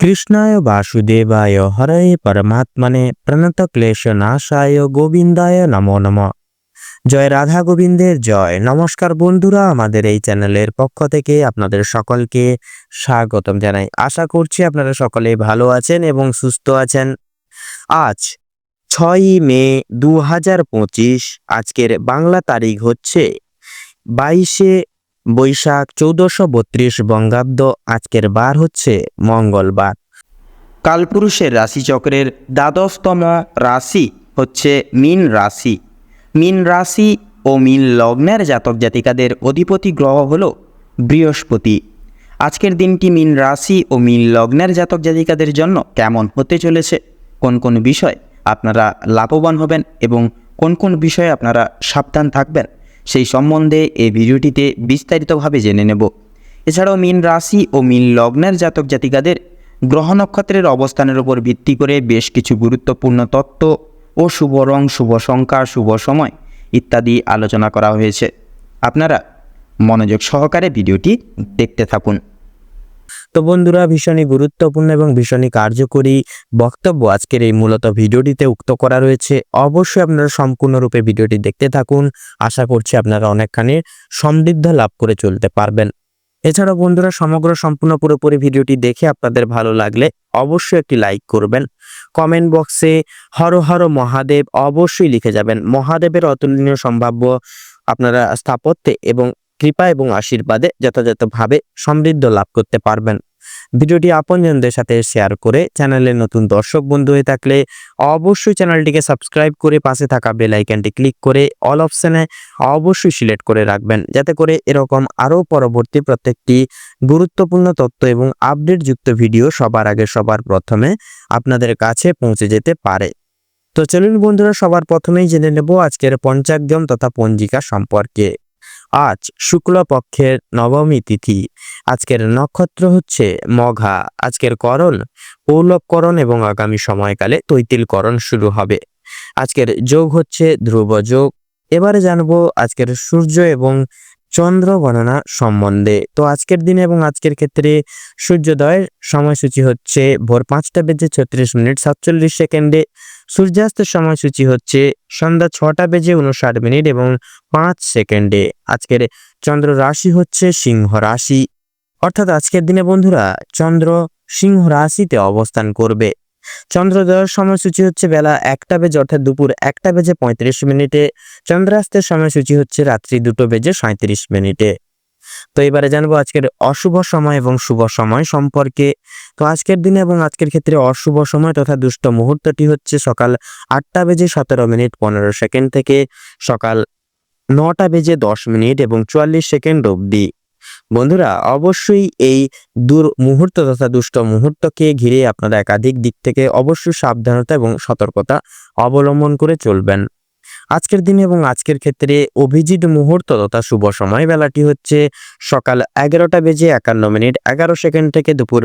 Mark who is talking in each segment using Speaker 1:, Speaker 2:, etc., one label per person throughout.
Speaker 1: কৃষ্ণায় বাসুদেবায় হরে পরমাত্মনে প্রণত ক্লেশ নাশায় গোবিন্দায় নমো নম জয় রাধা গোবিন্দের জয় নমস্কার বন্ধুরা, আমাদের এই চ্যানেলের পক্ষ থেকে আপনাদের সকলকে স্বাগতম জানাই। আশা করছি আপনারা সকলে ভালো আছেন এবং সুস্থ আছেন। আজ ছয়ই মে দু হাজার পঁচিশ, আজকের বাংলা তারিখ হচ্ছে বাইশে বৈশাখ চৌদ্দশো বত্রিশ বঙ্গাব্দ, আজকের বার হচ্ছে মঙ্গলবার।
Speaker 2: কালপুরুষের রাশিচক্রের দ্বাদশতম রাশি হচ্ছে মীন রাশি। মীন রাশি ও মীন লগ্নের জাতক জাতিকাদের অধিপতি গ্রহ হল বৃহস্পতি। আজকের দিনটি মীন রাশি ও মীন লগ্নের জাতক জাতিকাদের জন্য কেমন হতে চলেছে? কোন কোন বিষয় আপনারা লাভবান হবেন এবং কোন কোন বিষয়ে আপনারা সাবধান থাকবেন? সেই সম্বন্ধে এই ভিডিওটিতে বিস্তারিতভাবে জেনে নেব। এছাড়াও মীন রাশি ও মীন লগ্নের জাতক জাতিকাদের গ্রহ নক্ষত্রের অবস্থানের উপর ভিত্তি করে বেশ কিছু গুরুত্বপূর্ণ তত্ত্ব ও শুভ রং, শুভ সংখ্যা, শুভ সময় ইত্যাদি আলোচনা করা হয়েছে। আপনারা মনোযোগ সহকারে ভিডিওটি দেখতে থাকুন।
Speaker 1: তো বন্ধুরা, ভীষণই গুরুত্বপূর্ণ এবং ভীষণই কার্যকরী বক্তব্য আজকের এই মূলত ভিডিওটিতে উক্ত করা রয়েছে। অবশ্যই আপনারা সম্পূর্ণরূপে ভিডিওটি দেখতে থাকুন। আশা করছি আপনারা অনেকখানি সমৃদ্ধ লাভ করে চলতে পারবেন। এছাড়াও বন্ধুরা, সমগ্র সম্পূর্ণ পুরোপুরি ভিডিওটি দেখে আপনাদের ভালো লাগলে অবশ্যই একটি লাইক করবেন। কমেন্ট বক্সে হর হর মহাদেব অবশ্যই লিখে যাবেন। মহাদেবের অতুলনীয় সম্ভাব্য আপনারা স্থাপত্যে এবং কৃপা এবং আশীর্বাদে যথাযথভাবে সমৃদ্ধ লাভ করতে পারবেন। ভিডিওটি আপনজনদের সাথে শেয়ার করে চ্যানেলের নতুন দর্শক বন্ধু হয়ে থাকলে অবশ্যই চ্যানেলটিকে সাবস্ক্রাইব করে পাশে থাকা বেল আইকনটি ক্লিক করে অল অপশনে অবশ্যই সিলেক্ট করে রাখবেন। যাতে করে এরকম আরও পরবর্তী প্রত্যেকটি গুরুত্বপূর্ণ তথ্য এবং আপডেটযুক্ত ভিডিও সবার আগে সবার প্রথমে আপনাদের কাছে পৌঁছে যেতে পারে। তো চলুন বন্ধুরা, সবার প্রথমেই জেনে নেব আজকের পঞ্চাগ্যম তথা পঞ্জিকা সম্পর্কে। আজ শুক্লপক্ষের নবমী তিথি। আজকের নক্ষত্র হচ্ছে মঘা। আজকের করণ পৌলবকরণ এবং আগামী সময়কালে তৈতিলকরণ শুরু হবে। আজকের যোগ হচ্ছে ধ্রুব যোগ। এবারে জানব আজকের সূর্য এবং চন্দ্র গণনা সম্বন্ধে। তো আজকের দিনে এবং আজকের ক্ষেত্রে সূর্যোদয়ের সময়সূচি হচ্ছে ভোর পাঁচটা বেজে ছত্রিশ মিনিট সাতচল্লিশ সেকেন্ডে। সূর্যাস্তের সময়সূচি হচ্ছে সন্ধ্যা ছটা বেজে উনষাট মিনিট এবং পাঁচ সেকেন্ডে। আজকের চন্দ্র রাশি হচ্ছে সিংহ রাশি। অর্থাৎ আজকের দিনে বন্ধুরা, চন্দ্র সিংহ রাশিতে অবস্থান করবে। চন্দ্রোদয়ের সময়সূচি হচ্ছে বেলা একটা বেজে, অর্থাৎ দুপুর একটা বেজে পঁয়ত্রিশ মিনিটে। চন্দ্রাস্তের সময়সূচি হচ্ছে রাত্রি দুটো বেজে সাঁত্রিশ মিনিটে। তো এবারে জানব আজকের অশুভ সময় এবং শুভ সময় সম্পর্কে। তো আজকের দিনে এবং আজকের ক্ষেত্রে অশুভ সময় তথা দুষ্ট মুহূর্তটি হচ্ছে সকাল আটটা বেজে সতেরো মিনিট পনেরো সেকেন্ড থেকে সকাল নটা বেজে দশ মিনিট এবং চুয়াল্লিশ সেকেন্ড অবধি। বন্ধুরা, অবশ্যই এই দূর মুহূর্ত তথা দুষ্ট মুহূর্তকে ঘিরে আপনারা একাধিক দিক থেকে অবশ্যই সাবধানতা এবং সতর্কতা অবলম্বন করে চলবেন। আজকের দিনে এবং আজকের ক্ষেত্রে অভিজিৎ মুহূর্ত তথা শুভ সময় বেলাটি হচ্ছে সকাল এগারোটা বেজে একান্ন মিনিট, এগারো সেকেন্ড থেকে দুপুর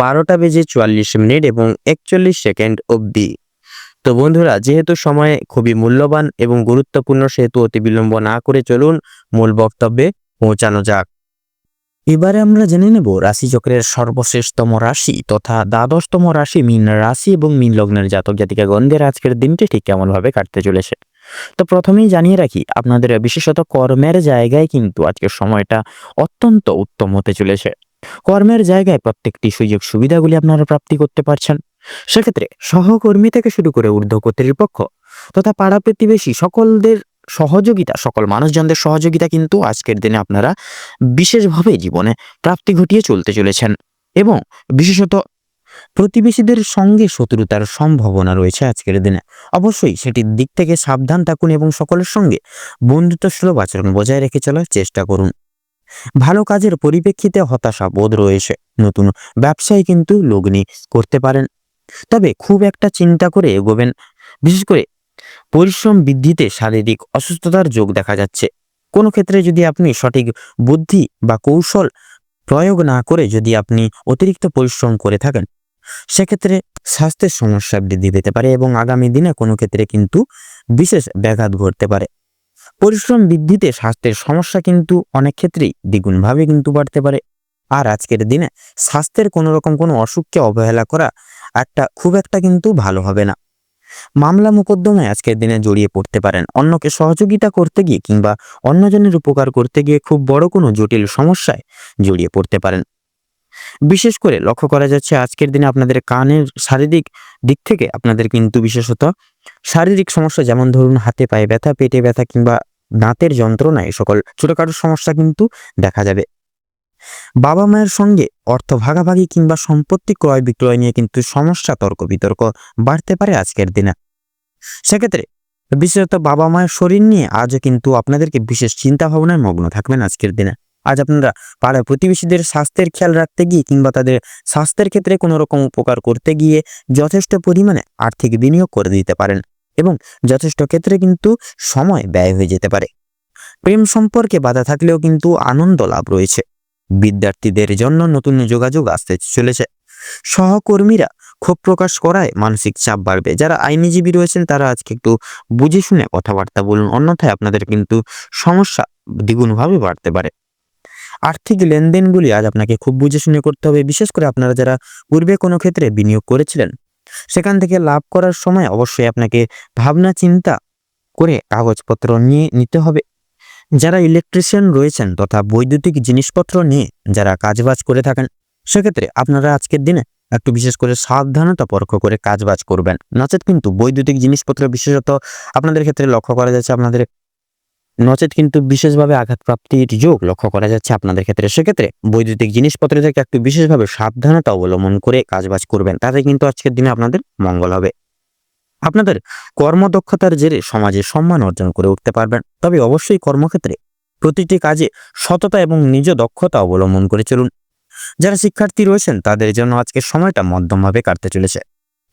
Speaker 1: বারোটা বেজে চুয়াল্লিশ মিনিট এবং একচল্লিশ সেকেন্ড অবধি। তো বন্ধুরা, যেহেতু সময় খুবই মূল্যবান এবং গুরুত্বপূর্ণ, সেহেতু অতি বিলম্ব না করে চলুন, মূল বক্তব্যে পৌঁছানো যাক। এবারে আমরা জেনে নেব রাশিচক্রের সর্বশ্রেষ্ঠতম রাশি তথা দ্বাদশতম রাশি মীন রাশি এবং মীন লগ্নের জাতক জাতিকা গন্ধের আজকের দিনটি ঠিক কেমনভাবে কাটতে চলেছে। তো প্রথমেই জানিয়ে রাখি, আপনাদের বিশেষত কর্মের জায়গায় কিন্তু আজকের সময়টা অত্যন্ত উত্তম হতে চলেছে। কর্মের জায়গায় প্রত্যেকটি সুযোগ সুবিধাগুলি আপনারা প্রাপ্তি করতে পারছেন। সেক্ষেত্রে সহকর্মী থেকে শুরু করে ঊর্ধ্ব কর্তৃপক্ষ তথা পাড়া প্রতিবেশী সকলদের সহযোগিতা, সকল মানুষজনদের সহযোগিতা কিন্তু আজকের দিনে আপনারা বিশেষভাবে জীবনে প্রাপ্তি ঘটিয়ে চলতে চলেছেন এবং বিশেষত প্রতিবেশীদের সঙ্গে শত্রুতার সম্ভাবনা রয়েছে আজকের দিনে। অবশ্যই সেটির দিক থেকে সাবধান থাকুন এবং সকলের সঙ্গে বন্ধুত্ব বন্ধুত্বসুলভ আচরণ বজায় রেখে চলার চেষ্টা করুন। ভালো কাজের পরিপ্রেক্ষিতে হতাশা বোধ রয়েছে। নতুন ব্যবসায় কিন্তু লগ্নি করতে পারেন। তবে খুব একটা চিন্তা করে এগোবেন। বিশেষ করে পরিশ্রম বৃদ্ধিতে শারীরিক অসুস্থতার যোগ দেখা যাচ্ছে। কোনো ক্ষেত্রে যদি আপনি সঠিক বুদ্ধি বা কৌশল প্রয়োগ না করে যদি আপনি অতিরিক্ত পরিশ্রম করে থাকেন, সেক্ষেত্রে স্বাস্থ্যের সমস্যা বৃদ্ধি পেতে পারে এবং আগামী দিনে কোনো ক্ষেত্রে কিন্তু বিশেষ ব্যাঘাত ঘটতে পারে। পরিশ্রম বৃদ্ধিতে স্বাস্থ্যের সমস্যা কিন্তু অনেক ক্ষেত্রেই দ্বিগুণভাবে কিন্তু বাড়তে পারে। আর আজকের দিনে স্বাস্থ্যের কোনো রকম কোনো অসুখকে অবহেলা করা একটা খুব একটা কিন্তু ভালো হবে না। মামলা মোকদ্দমায় আজকের দিনে জড়িয়ে পড়তে পারেন। অন্যকে সহযোগিতা করতে গিয়ে কিংবা অন্যজনের উপকার করতে গিয়ে খুব বড় কোনো জটিল সমস্যায় জড়িয়ে পড়তে পারেন। বিশেষ করে লক্ষ্য করা যাচ্ছে আজকের দিনে আপনাদের কানের শারীরিক দিক থেকে আপনাদের কিন্তু বিশেষত শারীরিক সমস্যা যেমন ধরুন হাতে পায়ে ব্যথা, পেটে ব্যথা কিংবা দাঁতের যন্ত্রণা এই সকল ছোটখাটো সমস্যা কিন্তু দেখা যাবে। বাবা মায়ের সঙ্গে অর্থ ভাগাভাগি কিংবা সম্পত্তি ক্রয় বিক্রয় নিয়ে কিন্তু সমস্যা, তর্ক বিতর্ক বাড়তে পারে আজকের দিনে। সেক্ষেত্রে বিশেষত বাবা মায়ের শরীর নিয়ে আজও কিন্তু আপনাদেরকে বিশেষ চিন্তা ভাবনায় মগ্ন থাকবেন আজকের দিনে। আজ আপনারা পাড়া প্রতিবেশীদের স্বাস্থ্যের খেয়াল রাখতে গিয়ে কিংবা তাদের স্বাস্থ্যের ক্ষেত্রে কোনো রকম উপকার করতে গিয়ে যথেষ্ট পরিমাণে আর্থিক বিনিয়োগ করে দিতে পারেন এবং যথেষ্ট ক্ষেত্রে কিন্তু সময় ব্যয় হয়ে যেতে পারে। প্রেম সম্পর্কে বাধা থাকলেও কিন্তু আনন্দ লাভ রয়েছে। বিদ্যার্থীদের জন্য নতুন যোগাযোগ আসতে চলেছে। সহকর্মীরা ক্ষোভ প্রকাশ করায় মানসিক চাপ বাড়বে। যারা আইনজীবী রয়েছেন, তারা আজকে একটু বুঝে শুনে কথাবার্তা বলুন। অন্যথায় আপনাদের কিন্তু সমস্যা দ্বিগুণভাবে বাড়তে পারে। আর্থিক লেনদেনগুলি আজ আপনাকে খুব বুঝে শুনে করতে হবে। বিশেষ করে আপনারা যারা পূর্বে কোনো ক্ষেত্রে বিনিয়োগ করেছিলেন, সেখান থেকে লাভ করার সময় অবশ্যই আপনাকে ভাবনা চিন্তা করে কাগজপত্র নিয়ে নিতে হবে। যারা ইলেকট্রিশিয়ান রয়েছেন তথা বৈদ্যুতিক জিনিসপত্র নিয়ে যারা কাজবাজ করে থাকেন, সেক্ষেত্রে আপনারা আজকের দিনে একটু বিশেষ করে সাবধানতা পরখ করে কাজবাজ করবেন। নচেত কিন্তু বৈদ্যুতিক জিনিসপত্র বিশেষত আপনাদের ক্ষেত্রে লক্ষ্য করা যাচ্ছে আপনাদের নচেত কিন্তু বিশেষভাবে আঘাতপ্রাপ্তির যোগ লক্ষ্য করা যাচ্ছে আপনাদের ক্ষেত্রে। সেক্ষেত্রে বৈদ্যুতিক জিনিসপত্র থেকে একটু বিশেষভাবে সাবধানতা অবলম্বন করে কাজবাজ করবেন, তাতে কিন্তু আজকের দিনে আপনাদের মঙ্গল হবে। আপনাদের কর্মদক্ষতার জেরে সমাজে সম্মান অর্জন করে উঠতে পারবেন। তবে অবশ্যই কর্মক্ষেত্রে প্রতিটি কাজে সততা এবং নিজ দক্ষতা অবলম্বন করে চলুন। যারা শিক্ষার্থী রয়েছেন, তাদের জন্য আজকের সময়টা মধ্যমভাবে কাটতে চলেছে।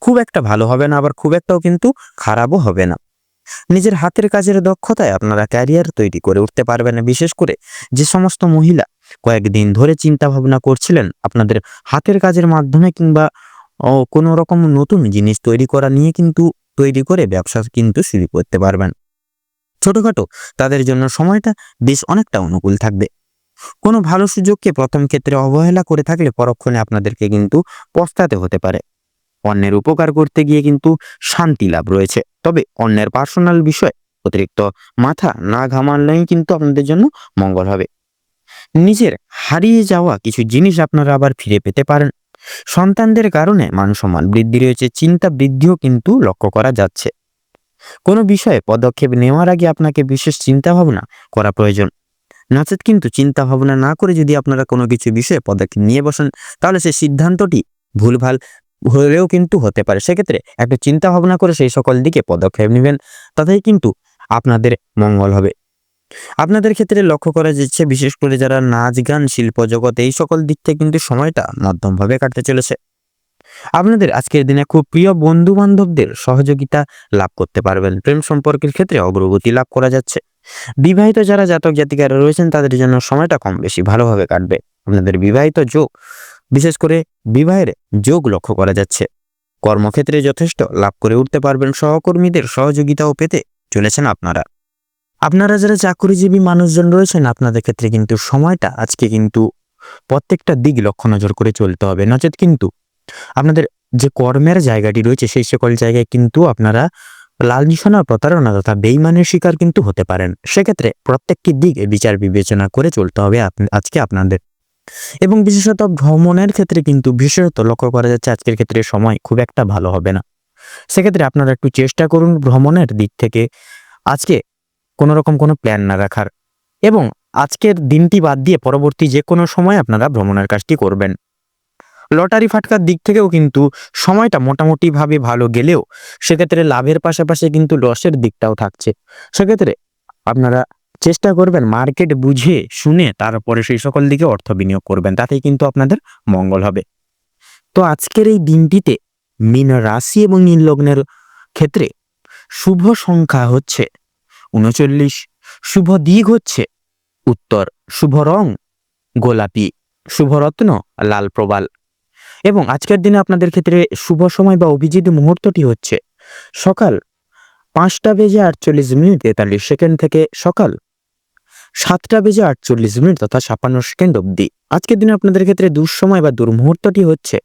Speaker 1: খুব একটা ভালো হবে না, আবার খুব একটাও কিন্তু খারাপও হবে না। নিজের হাতের কাজের দক্ষতায় আপনারা ক্যারিয়ার তৈরি করে উঠতে পারবেন বিশেষ করে যে সমস্ত মহিলা কয়েকদিন ধরে চিন্তা ভাবনা করছিলেন আপনাদের হাতের কাজের মাধ্যমে কিংবা কোনো রকম নতুন জিনিস তৈরি করা নিয়ে কিন্তু তৈরি করে ব্যবসা কিন্তু শুরু করতে পারবেন। ছোটখাটো তাদের জন্য সময়টা বেশ অনেকটা অনুকূল থাকবে। কোনো ভালো সুযোগকে প্রথম ক্ষেত্রে অবহেলা করে থাকলে পরক্ষণে আপনাদেরকে কিন্তু পস্তাতে হতে পারে। অন্যের উপকার করতে গিয়ে কিন্তু শান্তি লাভ রয়েছে। তবে অন্যের পার্সোনাল বিষয়, অতিরিক্ত মাথা না ঘামালেই কিন্তু আপনাদের জন্য মঙ্গল হবে। নিজের হারিয়ে যাওয়া কিছু জিনিস আপনারা আবার ফিরে পেতে পারেন। সন্তানদের কারণে মান সম্মান বৃদ্ধি রয়েছে, চিন্তা বৃদ্ধিও কিন্তু লক্ষ্য করা যাচ্ছে। কোনো বিষয়ে পদক্ষেপ নেওয়ার আগে আপনাকে বিশেষ চিন্তা ভাবনা করা প্রয়োজন। নচেত কিন্তু চিন্তা ভাবনা না করে যদি আপনারা কোনো কিছু বিষয়ে পদক্ষেপ নিয়ে বসেন, তাহলে সেই সিদ্ধান্তটি ভুলভাল হলেও কিন্তু হতে পারে। সেক্ষেত্রে একটা চিন্তা ভাবনা করে সেই সকল দিকে পদক্ষেপ নেবেন, তাতেই কিন্তু আপনাদের মঙ্গল হবে। আপনাদের ক্ষেত্রে লক্ষ্য করা যাচ্ছে, বিশেষ করে যারা নাচ, গান, শিল্প জগৎ, এই সকল দিক থেকে কিন্তু সময়টা মধ্যমভাবে কাটতে চলেছে। আপনাদের আজকের দিনে খুব প্রিয় বন্ধু বান্ধবদের সহযোগিতা লাভ করতে পারবেন। প্রেম সম্পর্কের ক্ষেত্রে অগ্রগতি লাভ করা যাচ্ছে। বিবাহিত যারা জাতক জাতিকারা রয়েছেন, তাদের জন্য সময়টা কম বেশি ভালোভাবে কাটবে। আপনাদের বিবাহিত যোগ, বিশেষ করে বিবাহের যোগ লক্ষ্য করা যাচ্ছে। কর্মক্ষেত্রে যথেষ্ট লাভ করে উঠতে পারবেন। সহকর্মীদের সহযোগিতাও পেতে চলেছেন আপনারা। আপনারা যারা চাকরিজীবী মানুষজন রয়েছেন, আপনাদের ক্ষেত্রে কিন্তু সময়টা আজকে কিন্তু প্রত্যেকটা দিক লক্ষ্য নজর করে চলতে হবে। নচেত কিন্তু আপনাদের যে কর্মের জায়গাটি রয়েছে, সেই সকল জায়গায় কিন্তু আপনারা লাল নিশানা, প্রতারণা তথা বেইমানের শিকার কিন্তু হতে পারেন। সেক্ষেত্রে প্রত্যেকটি দিক বিচার বিবেচনা করে চলতে হবে আজকে আপনাদের। এবং বিশেষত ভ্রমণের ক্ষেত্রে কিন্তু বিশেষত লক্ষ্য করা যাচ্ছে, আজকের ক্ষেত্রে সময় খুব একটা ভালো হবে না। সেক্ষেত্রে আপনারা একটু চেষ্টা করুন ভ্রমণের দিক থেকে আজকে কোনো রকম কোনো প্ল্যান না রাখার। এবং আজকের দিনটি বাদ দিয়ে পরবর্তী যে কোনো সময় আপনারা ভ্রমণের কাজটি করবেন। লটারি ফাটকার দিক থেকেও কিন্তু সময়টা মোটামুটিভাবে ভালো গেলেও সেক্ষেত্রে লাভের পাশাপাশি কিন্তু লসের দিকটাও থাকছে। সেক্ষেত্রে আপনারা চেষ্টা করবেন মার্কেট বুঝে, শুনে তারপরে সেই সকল দিকে অর্থ বিনিয়োগ করবেন। তাতেই কিন্তু আপনাদের মঙ্গল হবে। তো আজকের এই দিনটিতে মীন রাশি এবং নীল লগ্নের ক্ষেত্রে শুভ সংখ্যা হচ্ছে উনচল্লিশ। শুভ দিক হচ্ছে। উত্তর, শুভ রং। গোলাপি, শুভ রত্ন, লাল প্রবাল। এবং আজকের দিনে আপনাদের ক্ষেত্রে শুভ সময় বা অভিজিৎ মুহূর্তটি হচ্ছে সকাল পাঁচটা বেজে আটচল্লিশ মিনিট তেতাল্লিশ সেকেন্ড থেকে সকাল সাতটা বেজে আটচল্লিশ মিনিট তথা ছাপ্পান্ন সেকেন্ড অবধি। আজকের দিনে আপনাদের ক্ষেত্রে দুঃসময় বা দুর্মুহূর্তটি হচ্ছে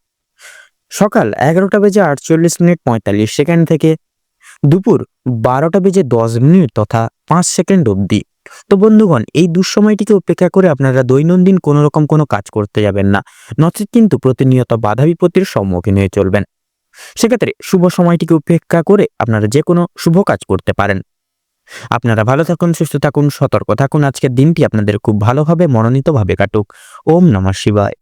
Speaker 1: সকাল এগারোটা বেজে আটচল্লিশ মিনিট পঁয়তাল্লিশ সেকেন্ড থেকে দুপুর বারোটা বেজে দশ মিনিট তথা পাঁচ সেকেন্ড অবধি। তো বন্ধুগণ, এই দুঃসময়টিকে উপেক্ষা করে আপনারা দৈনন্দিন কোনো রকম কোনো কাজ করতে যাবেন না। নচেত কিন্তু প্রতিনিয়ত বাধা বিপত্তির সম্মুখীন হয়ে চলবেন। সেক্ষেত্রে শুভ সময়টিকে উপেক্ষা করে আপনারা যে কোনো শুভ কাজ করতে পারেন। আপনারা ভালো থাকুন, সুস্থ থাকুন, সতর্ক থাকুন। আজকের দিনটি আপনাদের খুব ভালোভাবে, মনোনীতভাবে কাটুক। ওম নমঃ শিবায়।